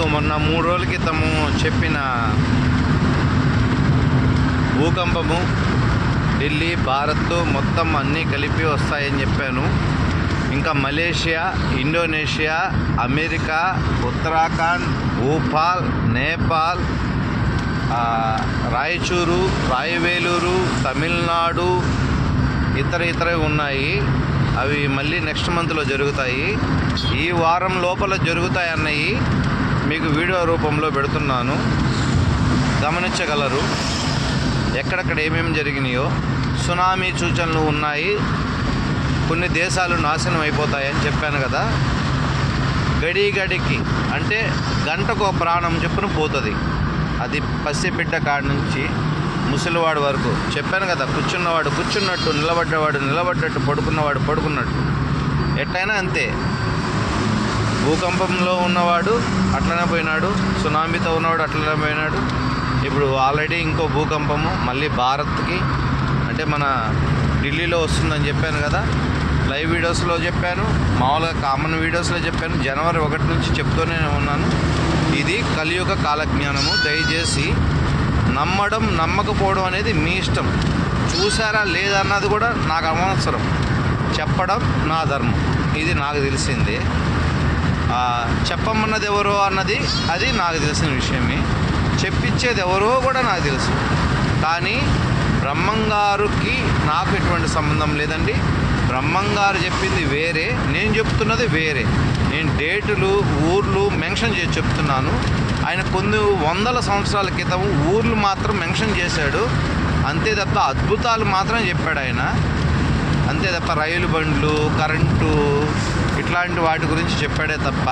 మీకు మొన్న మూడు రోజుల క్రితము చెప్పిన భూకంపము ఢిల్లీ భారత్ మొత్తం అన్నీ కలిపి వస్తాయని చెప్పాను. ఇంకా Malaysia Indonesia America Uttarakhand Bhopal Nepal Raichur Rayavelur Tamil Nadu ఇతర ఇతర ఉన్నాయి. అవి మళ్ళీ నెక్స్ట్ మంత్లో జరుగుతాయి. ఈ వారం లోపల జరుగుతాయి అన్నవి మీకు వీడియో రూపంలో పెడుతున్నాను. గమనించగలరు. ఎక్కడెక్కడ ఏమేమి జరిగినాయో సునామీ సూచనలు ఉన్నాయి. కొన్ని దేశాలు నాశనం అయిపోతాయని చెప్పాను కదా. గడి గడికి అంటే గంటకు ప్రాణం చెప్పున పోతుంది. అది పసిబిడ్డ కాడి నుంచి ముసలివాడు వరకు. చెప్పాను కదా కూర్చున్నవాడు కూర్చున్నట్టు నిలబడ్డవాడు నిలబడ్డట్టు పడుకున్నవాడు పడుకున్నట్టు. ఎట్టయినా అంతే. భూకంపంలో ఉన్నవాడు అట్లనే పోయినాడు సునామీతో ఉన్నవాడు అట్లనే పోయినాడు. ఇప్పుడు ఆల్రెడీ ఇంకో భూకంపము మళ్ళీ భారత్కి అంటే మన ఢిల్లీలో వస్తుందని చెప్పాను కదా. లైవ్ వీడియోస్లో చెప్పాను మామూలుగా కామన్ వీడియోస్లో చెప్పాను జనవరి ఒకటి నుంచి చెప్తూనే ఉన్నాను. ఇది కలియుగ కాలజ్ఞానము దయచేసి నమ్మడం నమ్మకపోవడం అనేది మీ ఇష్టం. చూసారా లేదన్నది కూడా నాకు అనవసరం. చెప్పడం నా ధర్మం. ఇది నాకు తెలిసింది. చెప్పమన్నది ఎవరో అన్నది అది నాకు తెలిసిన విషయమే. చెప్పించేది ఎవరో కూడా నాకు తెలుసు. కానీ బ్రహ్మంగారుకి నాకు ఎటువంటి సంబంధం లేదండి. బ్రహ్మంగారు చెప్పింది వేరే నేను చెప్తున్నది వేరే. నేను డేటులు ఊర్లు మెన్షన్ చేసి చెప్తున్నాను. ఆయన కొన్ని వందల సంవత్సరాల క్రితం ఊర్లు మాత్రం మెన్షన్ చేశాడు. అంతే తప్ప అద్భుతాలు మాత్రం చెప్పాడు ఆయన. అంతే తప్ప రైలు బండ్లు కరెంటు ఇట్లాంటి వాటి గురించి చెప్పాడే తప్ప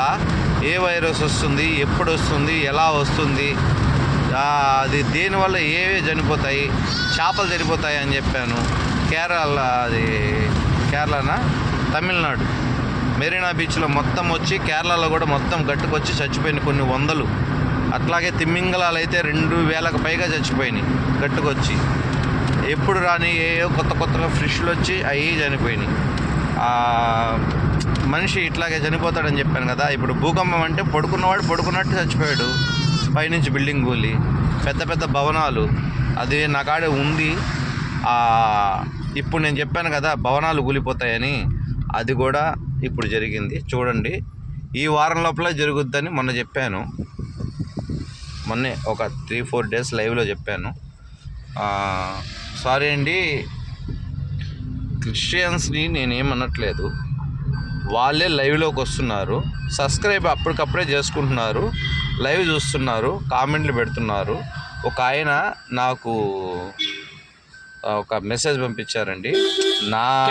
ఏ వైరస్ వస్తుంది ఎప్పుడు వస్తుంది ఎలా వస్తుంది అది దేనివల్ల ఏవే చనిపోతాయి చేపలు చనిపోతాయి అని చెప్పాను. కేరళ అది కేరళనా? తమిళనాడు. మెరీనా బీచ్లో మొత్తం వచ్చి కేరళలో కూడా మొత్తం గట్టుకొచ్చి చచ్చిపోయిన కొన్ని వందలు. అట్లాగే తిమ్మింగళాలు అయితే రెండు వేలకు పైగా చచ్చిపోయినాయి గట్టుకొచ్చి. ఎప్పుడు రాని ఏయో కొత్త కొత్తగా ఫ్రిష్లు వచ్చి అవి చనిపోయినాయి. మనిషి ఇట్లాగే చనిపోతాడని చెప్పాను కదా ఇప్పుడు భూకంపం అంటే పడుకున్నవాడు పడుకున్నట్టు చచ్చిపోయాడు. పైనుంచి బిల్డింగ్ కూలి పెద్ద పెద్ద భవనాలు అది నా కాడే ఉంది. ఇప్పుడు నేను చెప్పాను కదా భవనాలు కూలిపోతాయని అది కూడా ఇప్పుడు జరిగింది. చూడండి ఈ వారం లోపల జరుగుద్దని మొన్న చెప్పాను. మొన్నే ఒక త్రీ ఫోర్ డేస్ లైవ్లో చెప్పాను. సారీ అండి. క్రిస్టియన్స్ని నేనేమనట్లేదు. వాళ్ళే లైవ్లోకి వస్తున్నారు. సబ్స్క్రైబ్ అప్పటికప్పుడే చేసుకుంటున్నారు. లైవ్ చూస్తున్నారు. కామెంట్లు పెడుతున్నారు. ఒక ఆయన నాకు ఒక మెసేజ్ పంపించారండి. నా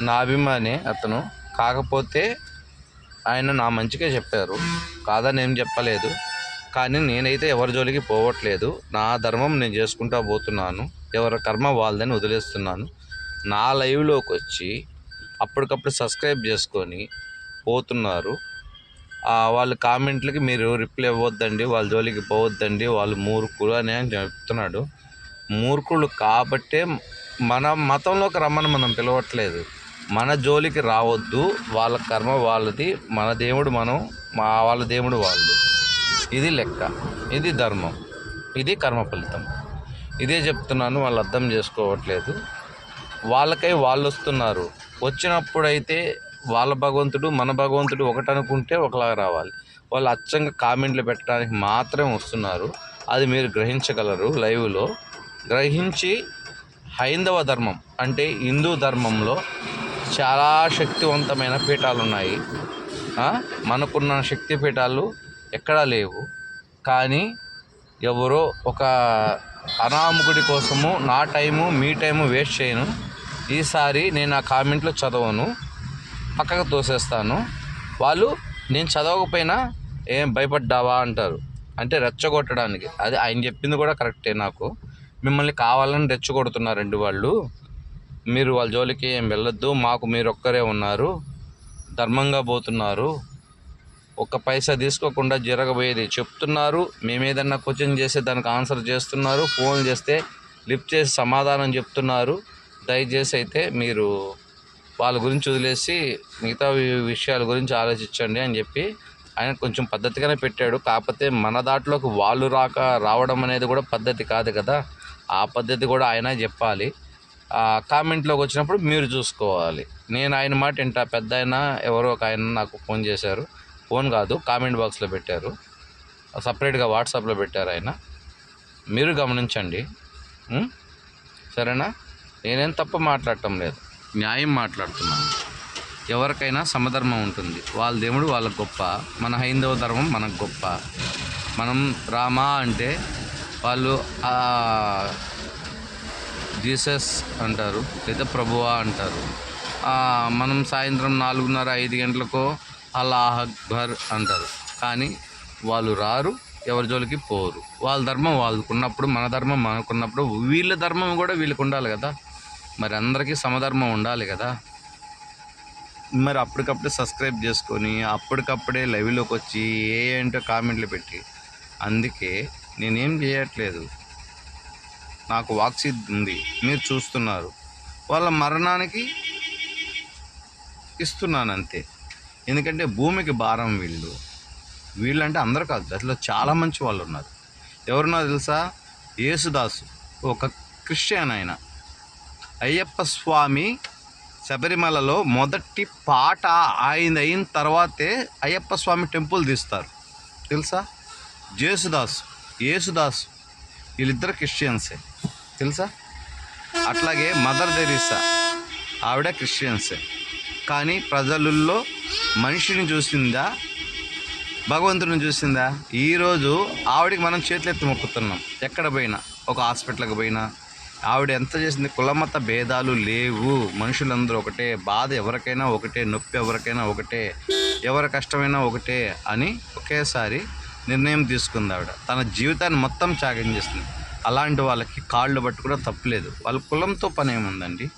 నా అభిమాని అతను. కాకపోతే ఆయన నా మంచిగా చెప్పారు. కాదని ఏం చెప్పలేదు. కానీ నేనైతే ఎవరి జోలికి పోవట్లేదు. నా ధర్మం నేను చేసుకుంటా పోతున్నాను. ఎవరి కర్మ వాళ్ళదని వదిలేస్తున్నాను. నా లైవ్లోకి వచ్చి అప్పటికప్పుడు సబ్స్క్రైబ్ చేసుకొని పోతున్నారు. వాళ్ళ కామెంట్లకి మీరు రిప్లై ఇవ్వద్దండి వాళ్ళ జోలికి పోవద్దండి వాళ్ళు మూర్ఖులు అని చెప్తున్నాడు. మూర్ఖులు కాబట్టే మన మతంలోకి రమ్మని మనం పిలవట్లేదు. మన జోలికి రావద్దు వాళ్ళ కర్మ వాళ్ళది మన దేవుడు మనం మా వాళ్ళ దేవుడు వాళ్ళు ఇది లెక్క ఇది ధర్మం ఇది కర్మ ఫలితం. ఇదే చెప్తున్నాను వాళ్ళు అర్థం చేసుకోవట్లేదు. వాళ్ళకై వాళ్ళు వస్తున్నారు. వచ్చినప్పుడైతే వాళ్ళ భగవంతుడు మన భగవంతుడు ఒకటి అనుకుంటే ఒకలాగా రావాలి. వాళ్ళు అచ్చంగా కామెంట్లు పెట్టడానికి మాత్రమే వస్తున్నారు. అది మీరు గ్రహించగలరు లైవ్లో. గ్రహించి హైందవ ధర్మం అంటే హిందూ ధర్మంలో చాలా శక్తివంతమైన పీఠాలు ఉన్నాయి మనకున్న శక్తి పీఠాలు ఎక్కడా లేవు. కానీ ఎవరో ఒక అనామకుడి కోసము నా టైము మీ టైము వేస్ట్ చేయను. ఈసారి నేను ఆ కామెంట్లో చదవను. పక్కకు తోసేస్తాను. వాళ్ళు నేను చదవకపోయినా ఏం భయపడ్డావా? అంటారు. అంటే రెచ్చగొట్టడానికి. అది ఆయన చెప్పింది కూడా కరెక్టే నాకు. మిమ్మల్ని కావాలని రెచ్చగొడుతున్నారండి వాళ్ళు. మీరు వాళ్ళ జోలికి ఏం వెళ్ళొద్దు. మాకు మీరు ఒక్కరే ఉన్నారు. ధర్మంగా పోతున్నారు. ఒక్క పైసా తీసుకోకుండా జరగబోయేది. చెప్తున్నారు మేమేదన్నా క్వశ్చన్ చేస్తే దానికి ఆన్సర్ చేస్తున్నారు ఫోన్ చేస్తే లిఫ్ట్ చేసి సమాధానం చెప్తున్నారు. దయచేసి అయితే మీరు వాళ్ళ గురించి వదిలేసి మిగతా విషయాల గురించి ఆలోచించండి అని చెప్పి ఆయన కొంచెం పద్ధతిగానే పెట్టాడు. కాకపోతే మన దాంట్లోకి వాళ్ళు రాక రావడం అనేది కూడా పద్ధతి కాదు కదా. ఆ పద్ధతి కూడా ఆయన చెప్పాలి. ఆ కామెంట్లోకి వచ్చినప్పుడు మీరు చూసుకోవాలి. నేను ఆయన మాట ఇంట పెద్ద ఆయన ఎవరో ఒక ఆయన నాకు ఫోన్ చేశారు. ఫోన్ కాదు కామెంట్ బాక్స్లో పెట్టారు. సపరేట్గా వాట్సాప్లో పెట్టారు ఆయన. మీరు గమనించండి. సరేనా? నేనేం తప్ప మాట్లాడటం లేదు. న్యాయం మాట్లాడుతున్నాను. ఎవరికైనా సమధర్మం ఉంటుంది. వాళ్ళ దేవుడు వాళ్ళకు గొప్ప. మన హైందవ ధర్మం మనకు గొప్ప. మనం రామా అంటే వాళ్ళు జీసస్ అంటారు లేదా ప్రభువా అంటారు. మనం సాయంత్రం నాలుగున్నర ఐదు గంటలకో అల్లాహ్ అక్బర్ అంటారు. కానీ వాళ్ళు రారు ఎవరి జోలికి పోరు. వాళ్ళ ధర్మం వాళ్ళకు ఉన్నప్పుడు మన ధర్మం మనకున్నప్పుడు వీళ్ళ ధర్మం కూడా వీళ్ళకి ఉండాలి కదా. మరి అందరికీ సమధర్మం ఉండాలి కదా. మరి అప్పటికప్పుడే సబ్స్క్రైబ్ చేసుకొని అప్పటికప్పుడే లైవ్లోకి వచ్చి ఏ ఏంటో కామెంట్లు పెట్టి అందుకే నేనేం చేయట్లేదు. నాకు వాక్సిద్ ఉంది మీరు చూస్తున్నారు. వాళ్ళ మరణానికి ఇస్తున్నాను అంతే. ఎందుకంటే భూమికి భారం వీళ్ళు. వీళ్ళంటే అందరూ కాదు అసలు చాలా మంచి వాళ్ళు ఉన్నారు. ఎవరున్నా తెలుసా? యేసుదాసు ఒక క్రిస్టియన్ ఆయన. అయ్యప్ప స్వామి శబరిమలలో మొదటి పాట ఆయన అయిన తర్వాతే అయ్యప్ప స్వామి టెంపుల్ తీస్తారు. తెలుసా? జేసుదాస్ యేసుదాస్ వీళ్ళిద్దరు క్రిస్టియన్సే. తెలుసా? అట్లాగే మదర్ తెరీసా ఆవిడ క్రిస్టియన్సే. కానీ ప్రజలలో మనిషిని చూసిందా భగవంతుని చూసిందా? ఈరోజు ఆవిడకి మనం చేతులెత్తి మొక్కుతున్నాం. ఎక్కడ పోయినా ఒక హాస్పిటల్కి పోయినా ఆవిడ ఎంత చేసింది? కులమత భేదాలు లేవు. మనుషులందరూ ఒకటే బాధ ఎవరికైనా ఒకటే నొప్పి ఎవరికైనా ఒకటే ఎవరి కష్టమైనా ఒకటే అని ఒకేసారి నిర్ణయం తీసుకుంది ఆవిడ. తన జీవితాన్ని మొత్తం త్యాగం చేస్తుంది అలాంటి వాళ్ళకి కాళ్ళు పట్టుకుని తప్పలేదు వాళ్ళ కులంతో పని ఏముందండి?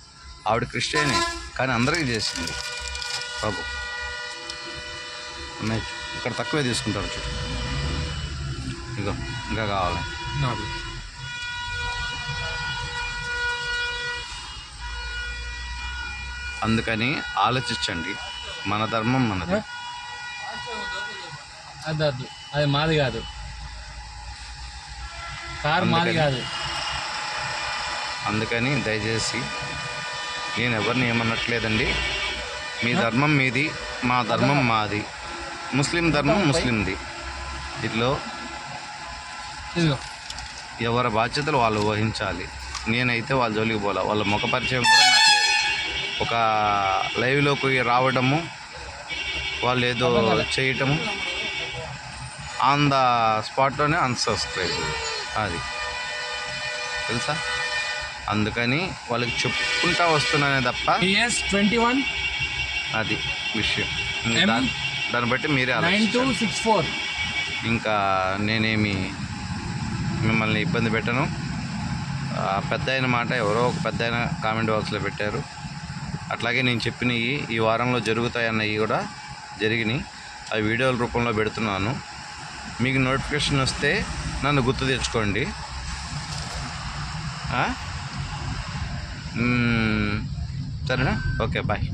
ఆవిడ క్రిస్టియనే. కానీ అందరికీ చేసింది. బాబు. ఉన్నాయి ఇక్కడ తక్కువే తీసుకుంటారు చూడు. ఇగో ఇంకా కావాలి. అందుకని ఆలోచించండి. మన ధర్మం మనది. అది అది. మాది కాదు. కార్ మాది కాదు. అందుకని దయచేసి నేను ఎవరిని ఏమన్నట్లేదండి మీ ధర్మం మీది మా ధర్మం మాది. ముస్లిం ధర్మం ముస్లింది. ఇట్లో ఎవరి బాధ్యతలు వాళ్ళు వహించాలి. నేనైతే వాళ్ళ జోలికి పోలా. వాళ్ళ ముఖ పరిచయం కూడా నాకు. లేదు ఒక లైవ్లోకి రావడము వాళ్ళు ఏదో చేయటము ఆన్ ద స్పాట్లోనే అన్సబ్స్క్రైబ్. అది. తెలుసా? అందుకని వాళ్ళకి చెప్పుకుంటా వస్తున్నానే తప్ప ట్వంటీ వన్ అది విషయం? దాన్ని బట్టి మీరే నైన్ టూ సిక్స్ ఫోర్ ఇంకా నేనేమి మిమ్మల్ని ఇబ్బంది పెట్టను. ఆ పెద్ద అయిన మాట ఎవరో ఒక పెద్ద అయిన కామెంట్ బాక్స్లో పెట్టారు. అట్లాగే నేను చెప్పినవి ఈ వారంలో జరుగుతాయన్నవి కూడా జరిగినాయి. అవి వీడియోల రూపంలో పెడుతున్నాను. మీకు నోటిఫికేషన్ వస్తే నన్ను గుర్తు తెచ్చుకోండి. ఆ? సరేనా? Okay bye.